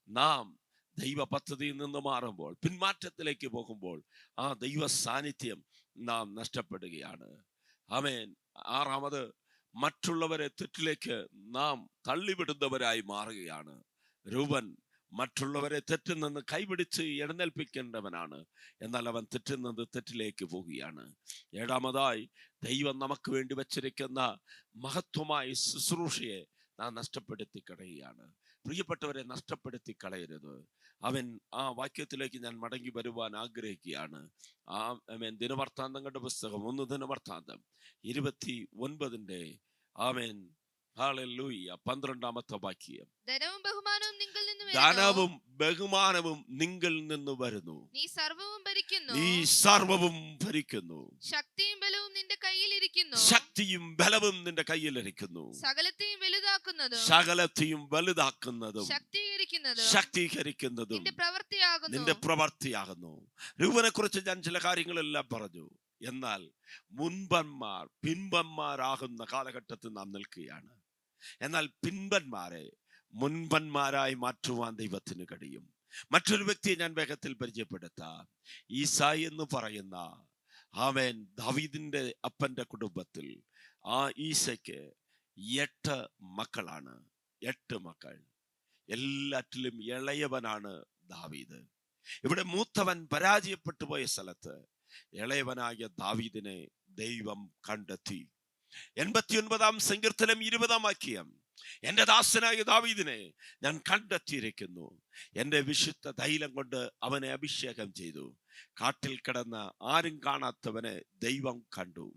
Speaker 1: നാം ദൈവ പദ്ധതിയിൽ നിന്ന് മാറുമ്പോൾ പിന്മാറ്റത്തിലേക്ക് പോകുമ്പോൾ ആ ദൈവ സാന്നിധ്യം നാം നഷ്ടപ്പെടുകയാണ്. ആമേൻ. ആറാമത് മറ്റുള്ളവരെ തെറ്റിലേക്ക് നാം തള്ളിവിടുന്നവരായി മാറുകയാണ്. രൂപൻ മറ്റുള്ളവരെ തെറ്റിൽ നിന്ന് കൈപിടിച്ച് എഴുന്നേൽപ്പിക്കേണ്ടവനാണ്. എന്നാൽ അവൻ തെറ്റിൽ നിന്ന് തെറ്റിലേക്ക് പോവുകയാണ്. ഏഴാമതായി ദൈവം നമുക്ക് വേണ്ടി വച്ചിരിക്കുന്ന മഹത്വമായ ശുശ്രൂഷയെ നാം നഷ്ടപ്പെടുത്തി കളയുകയാണ് പ്രിയപ്പെട്ടവരെ നഷ്ടപ്പെടുത്തി കളയരുത് അവൻ ആ വാക്യത്തിലേക്ക് ഞാൻ മടങ്ങി വരുവാൻ ആഗ്രഹിക്കുകയാണ്. ആ ആമേൻ. ദിനവർത്താന്തങ്ങളുടെ പുസ്തകം ഒന്ന് ദിനവർത്താന്തം ഇരുപത്തി ഒൻപതിന്റെ ആമേൻ. പന്ത്രണ്ടാമത്തെ വാക്യം.
Speaker 2: ധനവും ബഹുമാനവും നിങ്ങൾ നിന്ന് വരുന്നു.
Speaker 1: ധനവും ബഹുമാനവും നിങ്കിൽ നിന്ന് വരുന്നു.
Speaker 2: നീ സർവവും ഭരിക്കുന്നു.
Speaker 1: നീ സർവവും ഭരിക്കുന്നു.
Speaker 2: ശക്തിയും ബലവും നിന്റെ കയ്യിലിരിക്കുന്നു
Speaker 1: ശക്തിയും ബലവും നിന്റെ കയ്യിലിരിക്കുന്നു
Speaker 2: സകലത്തെയും വലുതാക്കുന്നതും.
Speaker 1: സകലത്തെയും വലുതാക്കുന്നതും.
Speaker 2: ശക്തീകരിക്കുന്നതും.
Speaker 1: ശക്തീകരിക്കുന്നതും.
Speaker 2: നിന്റെ പ്രവൃത്തിയാകുന്നു.
Speaker 1: നിന്റെ പ്രവർത്തിയാകുന്നു രൂപനെ കുറിച്ച് ഞാൻ ചില കാര്യങ്ങളെല്ലാം പറഞ്ഞു. എന്നാൽ മുൻപന്മാർ പിൻപന്മാരാകുന്ന കാലഘട്ടത്തിൽ നാം നിൽക്കുകയാണ്. എന്നാൽ പിൻപന്മാരെ മുൻപന്മാരായി മാറ്റുവാൻ ദൈവത്തിന് കഴിയും. മറ്റൊരു വ്യക്തിയെ ഞാൻ വേഗത്തിൽ പരിചയപ്പെടുത്താം. ഈസായി എന്ന് പറയുന്ന ആമേൻ ദാവീദിന്റെ അപ്പന്റെ കുടുംബത്തിൽ ആ ഈസയ്ക്ക് എട്ട് മക്കളാണ്. എട്ട് മക്കൾ. എല്ലാറ്റിലും ഇളയവനാണ് ദാവീദ്. ഇവിടെ മൂത്തവൻ പരാജയപ്പെട്ടു പോയ സ്ഥലത്ത് ഇളയവനായ ദാവീദിനെ ദൈവം കണ്ടെത്തി. എൺപത്തിയൊൻപതാം സങ്കീർത്തനം ഇരുപതാം വാക്യം എന്റെ ദാസനായ ദാവീദിനെ ഞാൻ കണ്ടെത്തിയിരിക്കുന്നു. എന്റെ വിശുദ്ധ തൈലം കൊണ്ട് അവനെ അഭിഷേകം ചെയ്തു. കാട്ടിൽ കിടന്ന ആരും കാണാത്തവനെ ദൈവം കണ്ടു.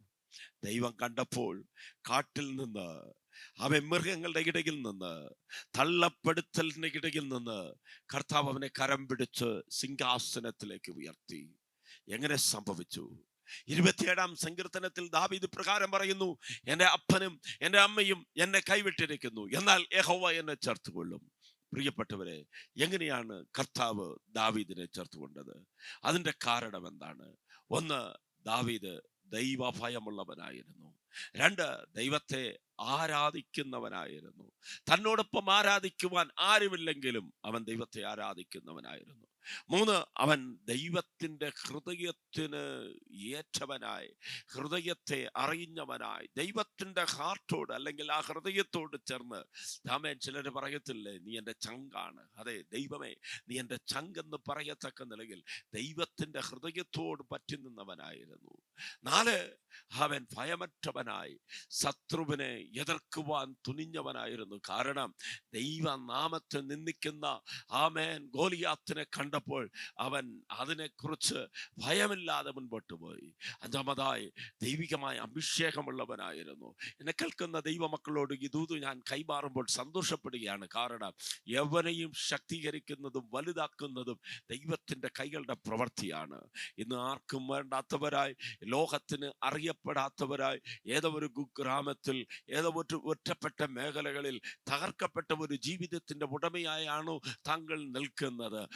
Speaker 1: ദൈവം കണ്ടപ്പോൾ കാട്ടിൽ നിന്ന് അവൻ മൃഗങ്ങളുടെ ഇടയിൽ നിന്ന് തള്ളപ്പെടുത്തലിന്റെ ഇടയിൽ നിന്ന് കർത്താവ് അവനെ കരം പിടിച്ച് സിംഹാസനത്തിലേക്ക് ഉയർത്തി. എങ്ങനെ സംഭവിച്ചു? ഇരുപത്തിയേഴാം സങ്കീർത്തനത്തിൽ ദാവീദ് പ്രകാരം പറയുന്നു എന്റെ അപ്പനും എന്റെ അമ്മയും എന്നെ കൈവിട്ടിരിക്കുന്നു എന്നാൽ യഹോവ എന്നെ ചേർത്തുകൊള്ളും. പ്രിയപ്പെട്ടവരെ എങ്ങനെയാണ് കർത്താവ് ദാവീദിനെ ചേർത്തുകൊണ്ടത്? അതിന്റെ കാരണം എന്താണ്? ഒന്ന് ദാവീദ് ദൈവഭയമുള്ളവനായിരുന്നു. രണ്ട് ദൈവത്തെ ആരാധിക്കുന്നവനായിരുന്നു. തന്നോടൊപ്പം ആരാധിക്കുവാൻ ആരുമില്ലെങ്കിലും അവൻ ദൈവത്തെ ആരാധിക്കുന്നവനായിരുന്നു. മൂന്ന് അവൻ ദൈവത്തിന്റെ ഹൃദയത്തിന് ഏറ്റവനായി ഹൃദയത്തെ അറിയുന്നവനായി ദൈവത്തിന്റെ ഹാർട്ടോട് അല്ലെങ്കിൽ ആ ഹൃദയത്തോട് ചേർന്ന് രാമൻ ചിലർ പറയത്തില്ലേ നീ എന്റെ ചങ്കാണ്. അതെ ദൈവമേ നീ എന്റെ ചങ്കെന്ന് പറയത്തക്ക നിലയിൽ ദൈവത്തിന്റെ ഹൃദയത്തോട് പറ്റി നിന്നവനായിരുന്നു നാല് അവൻ ഭയമറ്റവനായി ശത്രുവിനെ എതിർക്കുവാൻ തുനിഞ്ഞവനായിരുന്നു. കാരണം ദൈവനാമത്തെ നിന്ദിക്കുന്ന ആമേൻ ഗോലിയാത്തിനെ കണ്ടപ്പോൾ അവൻ അതിനെക്കുറിച്ച് ഭയമില്ലാതെ മുൻപോട്ട് പോയി. അഞ്ചാമതായി ദൈവികമായ അഭിഷേകമുള്ളവനായിരുന്നു. എന്നെ കേൾക്കുന്ന ദൈവമക്കളോട് ഇതൂത് ഞാൻ കൈമാറുമ്പോൾ സന്തോഷപ്പെടുകയാണ്. കാരണം യവനെയും ശക്തീകരിക്കുന്നതും വലുതാക്കുന്നതും ദൈവത്തിന്റെ കൈകളുടെ പ്രവൃത്തിയാണ്. ഇന്ന് ആർക്കും വേണ്ടാത്തവരായി ലോകത്തിന് അറിയപ്പെടാത്തവരായി ഏതോ ഒരു കുഗ്രാമത്തിൽ ഏതോ ഒരു ഒറ്റപ്പെട്ട മേഖലകളിൽ തകർക്കപ്പെട്ട ഒരു ജീവിതത്തിന്റെ ഉടമയായാണോ താങ്കൾ നിൽക്കുന്നത്.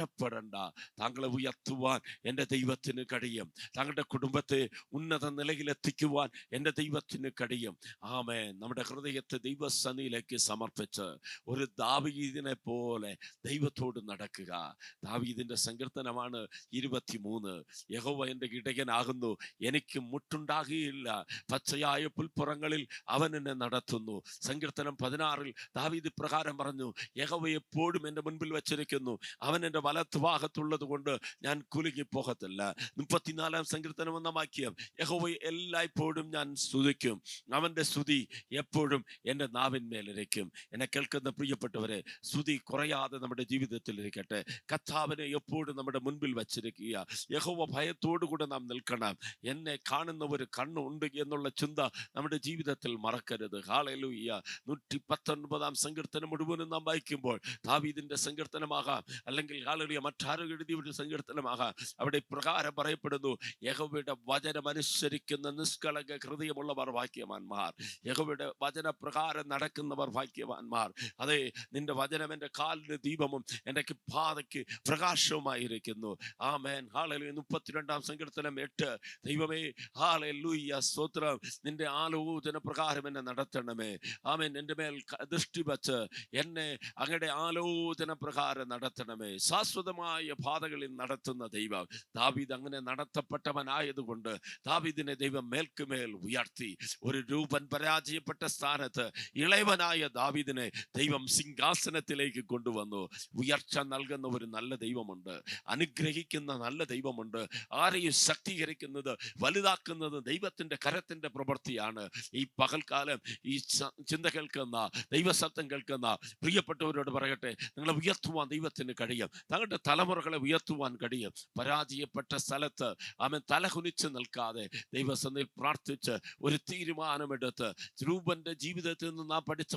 Speaker 1: ഭാരപ്പെടണ്ട താങ്കളെ ഉയർത്തുവാൻ എന്റെ ദൈവത്തിന് കഴിയും. താങ്കളുടെ കുടുംബത്തെ ഉന്നത നിലയിലെത്തിക്കുവാൻ എന്റെ ദൈവത്തിന് കഴിയും. ആമേ നമ്മുടെ ഹൃദയത്തെ ദൈവസനിയിലേക്ക് സമർപ്പിച്ച് ഒരു ദാവീദിനെ പോലെ ദൈവത്തോട് നടക്കുക. ദാവീദിന്റെ സങ്കീർത്തനമാണ് ഇരുപത്തിമൂന്ന്. യഹോവ എന്റെ ഇടയനാകുന്നു. എനിക്ക് മുട്ടുണ്ടാകുകയില്ല. പച്ചയായ പുൽപ്പുറങ്ങളിൽ അവൻ എന്നെ നടത്തുന്നു. സങ്കീർത്തനം പതിനാറിൽ ദാവീദ് പ്രകാരം പറഞ്ഞു യഹോവ എപ്പോഴും എന്റെ മുൻപിൽ വച്ചിരിക്കുന്നു. അവൻ എന്റെ വലത്ത് ഭാഗത്തുള്ളത് കൊണ്ട് ഞാൻ കുലുങ്ങിപ്പോകത്തില്ല. മുപ്പത്തിനാലാം സങ്കീർത്തനം എന്ന വാക്യം യഹോവയെ എല്ലായ്പ്പോഴും ഞാൻ സ്തുതിക്കും. അവന്റെ സ്തുതി എപ്പോഴും എന്റെ നാവിന്മേലിരിക്കും എന്നെ കേൾക്കുന്ന പ്രിയപ്പെട്ടവരെ സ്തുതി കുറയാതെ നമ്മുടെ ജീവിതത്തിൽ ഇരിക്കട്ടെ. കഥാവിനെ എപ്പോഴും നമ്മുടെ മുൻപിൽ വച്ചിരിക്കുക. യഹോവ ഭയത്തോടുകൂടെ നാം നിൽക്കണം. എന്നെ കാണുന്ന ഒരു കണ്ണുണ്ട് എന്നുള്ള ചിന്ത നമ്മുടെ ജീവിതത്തിൽ മറക്കരുത്. ഹാളലൂയ്യ നൂറ്റി പത്തൊൻപതാം സങ്കീർത്തനം മുഴുവനും നാം വായിക്കുമ്പോൾ ദാവീദിന്റെ സങ്കീർത്തനമാകാം. അല്ലെങ്കിൽ ഹാളലിയ മറ്റാരും എഴുതിയ ഒരു സങ്കീർത്തനമാകാം. അവിടെ ഇപ്രകാരം പറയപ്പെടുന്നു. യഹോവയുടെ വചനം അനുസരിക്കുന്ന നിഷ്കളങ്ക ഹൃദയമുള്ളവർ ഭാഗ്യവാന്മാർ. യഹോവയുടെ വചനപ്രകാരം നടക്കുന്നവർ ഭാഗ്യവാന്മാർ. അതെ നിന്റെ വചനം എന്റെ കാലിന് ദീപമും എന്റെ പാതയ്ക്ക് പ്രകാശവുമായിരിക്കുന്നു. ആ മേൻ ഹാളലു മുപ്പത്തിരണ്ടാം സങ്കീർത്തനം എട്ട്. ദൈവമേ ഹാളലൂയ സ്തോത്രം. നിന്റെ ആലോചന പ്രകാരം എന്നെ നടത്തണമേ. ആമേൻ. എന്റെ മേൽ ദൃഷ്ടി വച്ച് എന്നെ അങ്ങയുടെ ആലോചന പ്രകാരം നടത്തണമേ ശാശ്വതമായ പാതകളിൽ നടത്തുന്ന ദൈവം. ദാവീദ് അങ്ങനെ നടത്തപ്പെട്ടവനായതുകൊണ്ട് ദാവീദിനെ ദൈവം മേൽക്കുമേൽ ഉയർത്തി. ഒരു രൂപൻ പരാജയപ്പെട്ട സ്ഥാനത്ത് ഇളയവനായ ദാവീദിനെ ദൈവം സിംഹാസനത്തിലേക്ക് കൊണ്ടുവന്നു. ഉയർച്ച നൽകുന്ന ഒരു നല്ല ദൈവമുണ്ട്. അനുഗ്രഹിക്കുന്ന നല്ല ദൈവമുണ്ട്. ആരെയും ശക്തീകരിക്കുന്നത് വലുതാക്കുന്നത് ദൈവത്തിന്റെ കരത്തിന്റെ പ്രവൃത്തിയാണ്. ഈ പകൽക്കാലം ഈ ചിന്ത കേൾക്കുന്ന ദൈവസത്യം കേൾക്കുന്ന പ്രിയപ്പെട്ടവരോട് പറയട്ടെ നിങ്ങളെ ഉയർത്തുവാൻ ദൈവത്തിന് കഴിയും. തങ്ങളുടെ തലമുറകളെ ഉയർത്തുവാൻ കഴിയും. പരാജയപ്പെട്ട സ്ഥലത്ത് അവൻ തലകുനിച്ച് നിൽക്കാതെ ദൈവസന്നിൽ പ്രാർത്ഥിച്ച് ഒരു തീരുമാനമെടുത്ത് രൂപന്റെ ജീവിതത്തിൽ നിന്ന് നാം പഠിച്ച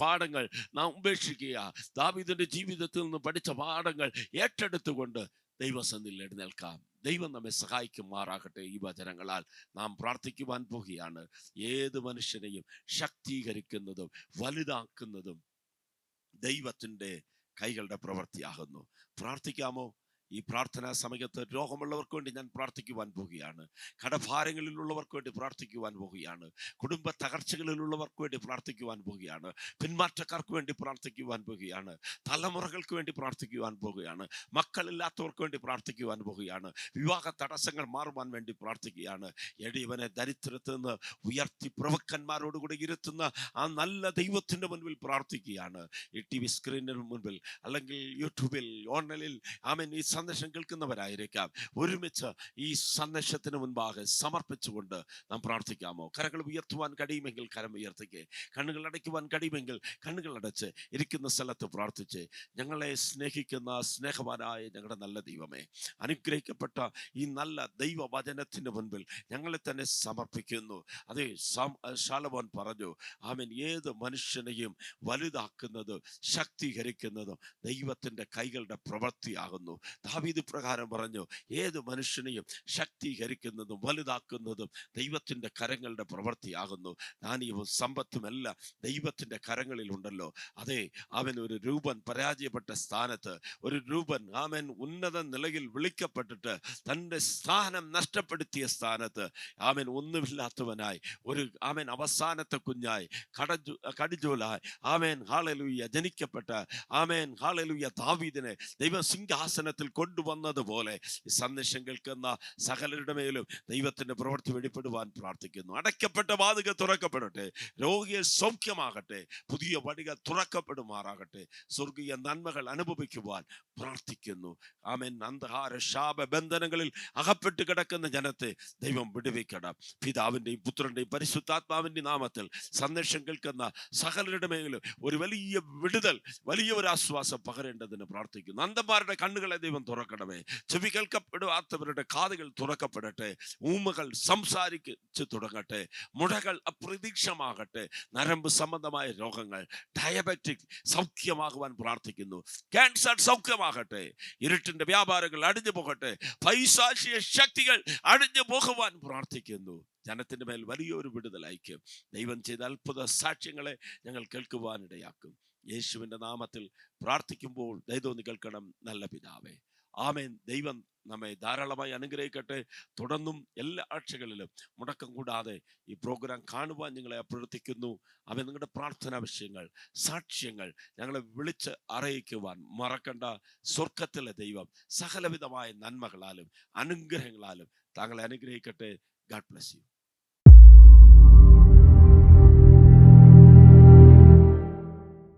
Speaker 1: പാഠങ്ങൾ നാം ഉപേക്ഷിക്കുക ദാവിദിന്റെ ജീവിതത്തിൽ നിന്ന് പഠിച്ച പാഠങ്ങൾ ഏറ്റെടുത്തുകൊണ്ട് ദൈവസന്നിൽ എഴുന്നേൽക്കാം. ദൈവം നമ്മെ സഹായിക്കുമാറാകട്ടെ ഈ വചനങ്ങളാൽ. നാം പ്രാർത്ഥിക്കുവാൻ പോകുകയാണ് ഏത് മനുഷ്യനെയും ശക്തീകരിക്കുന്നതും വലുതാക്കുന്നതും ദൈവത്തിന്റെ കൈകളുടെ പ്രവൃത്തിയാകുന്നു. പ്രാർത്ഥിക്കാമോ? ഈ പ്രാർത്ഥനാ സമയത്ത് രോഗമുള്ളവർക്ക് വേണ്ടി ഞാൻ പ്രാർത്ഥിക്കുവാൻ പോവുകയാണ് കടഭാരങ്ങളിലുള്ളവർക്ക് വേണ്ടി പ്രാർത്ഥിക്കുവാൻ പോവുകയാണ് കുടുംബ തകർച്ചകളിലുള്ളവർക്ക് വേണ്ടി പ്രാർത്ഥിക്കുവാൻ പോവുകയാണ് പിന്മാറ്റക്കാർക്ക് വേണ്ടി പ്രാർത്ഥിക്കുവാൻ പോവുകയാണ് തലമുറകൾക്ക് വേണ്ടി പ്രാർത്ഥിക്കുവാൻ പോവുകയാണ് മക്കളില്ലാത്തവർക്ക് വേണ്ടി പ്രാർത്ഥിക്കുവാൻ പോവുകയാണ് വിവാഹ തടസ്സങ്ങൾ മാറുവാൻ വേണ്ടി പ്രാർത്ഥിക്കുകയാണ്. എടിയവനെ ദരിദ്രത്തിൽ നിന്ന് ഉയർത്തി പ്രവക്കന്മാരോടുകൂടി ഇരുത്തുന്ന ആ നല്ല ദൈവത്തിന്റെ മുൻപിൽ പ്രാർത്ഥിക്കുകയാണ്. ഈ ടി വി സ്ക്രീനിന് മുൻപിൽ അല്ലെങ്കിൽ യൂട്യൂബിൽ ഓൺലൈനിൽ ആമൻ ഈ സന്ദേശം കേൾക്കുന്നവരായിരിക്കാം. ഒരുമിച്ച് ഈ സന്ദേശത്തിന് മുൻപാകെ സമർപ്പിച്ചുകൊണ്ട് നാം പ്രാർത്ഥിക്കാമോ? കരകൾ ഉയർത്തുവാൻ കഴിയുമെങ്കിൽ കരം ഉയർത്തിക്കേ. കണ്ണുകൾ അടയ്ക്കുവാൻ കഴിയുമെങ്കിൽ കണ്ണുകൾ അടച്ച് ഇരിക്കുന്ന സ്ഥലത്ത് പ്രാർത്ഥിച്ച് ഞങ്ങളെ സ്നേഹിക്കുന്ന സ്നേഹവാനായ ഞങ്ങളുടെ നല്ല ദൈവമേ അനുഗ്രഹിക്കപ്പെട്ട ഈ നല്ല ദൈവവചനത്തിന് മുൻപിൽ ഞങ്ങളെ തന്നെ സമർപ്പിക്കുന്നു. അതെ ശാലവോൻ പറഞ്ഞു ആമൻ. ഏത് മനുഷ്യനെയും വലുതാക്കുന്നതും ശക്തീകരിക്കുന്നതും ദൈവത്തിന്റെ കൈകളുടെ പ്രവൃത്തിയാകുന്നു. ദാവീദ് പ്രകാരം പറഞ്ഞു ഏത് മനുഷ്യനെയും ശക്തീകരിക്കുന്നതും വലുതാക്കുന്നതും ദൈവത്തിന്റെ കരങ്ങളുടെ പ്രവൃത്തിയാകുന്നു. ധാന്യവും സമ്പത്തുമെല്ലാം ദൈവത്തിന്റെ കരങ്ങളിലുണ്ടല്ലോ അതെ അവൻ ഒരു രൂപൻ പരാജയപ്പെട്ട സ്ഥാനത്ത് ഒരു രൂപൻ അവൻ ഉന്നത നിലയിൽ വിളിക്കപ്പെട്ടിട്ട് തന്റെ സ്ഥാനം നഷ്ടപ്പെടുത്തിയ സ്ഥാനത്ത് അവൻ ഒന്നുമില്ലാത്തവനായി ഒരു അവൻ അവസാനത്തെ കുഞ്ഞായി കടജു കടിജോലായി ആമേൻ ഹാളലുയ്യ ജനിക്കപ്പെട്ട ആമേൻ ഹാളലുയ്യ ദാവീദിനെ ദൈവ സിംഹാസനത്തിൽ കൊണ്ടുവന്നതുപോലെ സന്ദേശം കേൾക്കുന്ന സകലരുടെ മേലും ദൈവത്തിന്റെ പ്രവൃത്തി വെളിപ്പെടുവാൻ പ്രാർത്ഥിക്കുന്നു. അടയ്ക്കപ്പെട്ട വാതിക തുറക്കപ്പെടട്ടെ. രോഗിയെ സൗഖ്യമാകട്ടെ. പുതിയ വഴികൾ തുറക്കപ്പെടുമാറാകട്ടെ. സ്വർഗീയ നന്മകൾ അനുഭവിക്കുവാൻ പ്രാർത്ഥിക്കുന്നു. ആമേൻ. അന്ധകാര ശാപ ബന്ധനങ്ങളിൽ അകപ്പെട്ട് കിടക്കുന്ന ജനത്തെ ദൈവം വിടുവിക്കണം. പിതാവിന്റെയും പുത്രന്റെയും പരിശുദ്ധാത്മാവിന്റെ നാമത്തിൽ സന്ദേശം കേൾക്കുന്ന സകലരുടെ മേലും ഒരു വലിയ വിടുതൽ വലിയ ഒരു ആശ്വാസം പകരേണ്ടതിന് പ്രാർത്ഥിക്കുന്നു. അന്ധന്മാരുടെ കണ്ണുകളെ ദൈവം തുറക്കണമേ. ചെവി കേൾക്കപ്പെടാത്തവരുടെ കാതുകൾ തുറക്കപ്പെടട്ടെ. ഊമകൾ സംസാരിച്ച് തുടങ്ങട്ടെ. മുടകൾ അപ്രതീക്ഷമാകട്ടെ. നരമ്പ് സംബന്ധമായ രോഗങ്ങൾ ഡയബറ്റിക് സൗഖ്യമാകുവാൻ പ്രാർത്ഥിക്കുന്നു. ക്യാൻസർ സൗഖ്യമാകട്ടെ. ഇരുട്ടിന്റെ വ്യാപാരങ്ങൾ അടിഞ്ഞു പോകട്ടെ. പൈശാശിയ ശക്തികൾ അടിഞ്ഞു പോകുവാൻ പ്രാർത്ഥിക്കുന്നു. ജനത്തിന്റെ മേൽ വലിയൊരു വിടുതലയക്കും ദൈവം ചെയ്ത അത്ഭുത സാക്ഷ്യങ്ങളെ ഞങ്ങൾ കേൾക്കുവാനിടയാക്കും. യേശുവിന്റെ നാമത്തിൽ പ്രാർത്ഥിക്കുമ്പോൾ ദൈതോന്ന് കേൾക്കണം. നല്ല പിതാവേ ആമേൻ. ദൈവം നമ്മെ ധാരാളമായി അനുഗ്രഹിക്കട്ടെ. തുടർന്നും എല്ലാ ആഴ്ചകളിലും മുടക്കം കൂടാതെ ഈ പ്രോഗ്രാം കാണുവാൻ നിങ്ങളെ അഭ്യർത്ഥിക്കുന്നു. അവ നിങ്ങളുടെ പ്രാർത്ഥനാ വിഷയങ്ങൾ സാക്ഷ്യങ്ങൾ ഞങ്ങളെ വിളിച്ച് അറിയിക്കുവാൻ മറക്കണ്ട. സ്വർഗത്തിലെ ദൈവം സകലവിധമായ നന്മകളാലും അനുഗ്രഹങ്ങളാലും താങ്കളെ അനുഗ്രഹിക്കട്ടെ. God bless you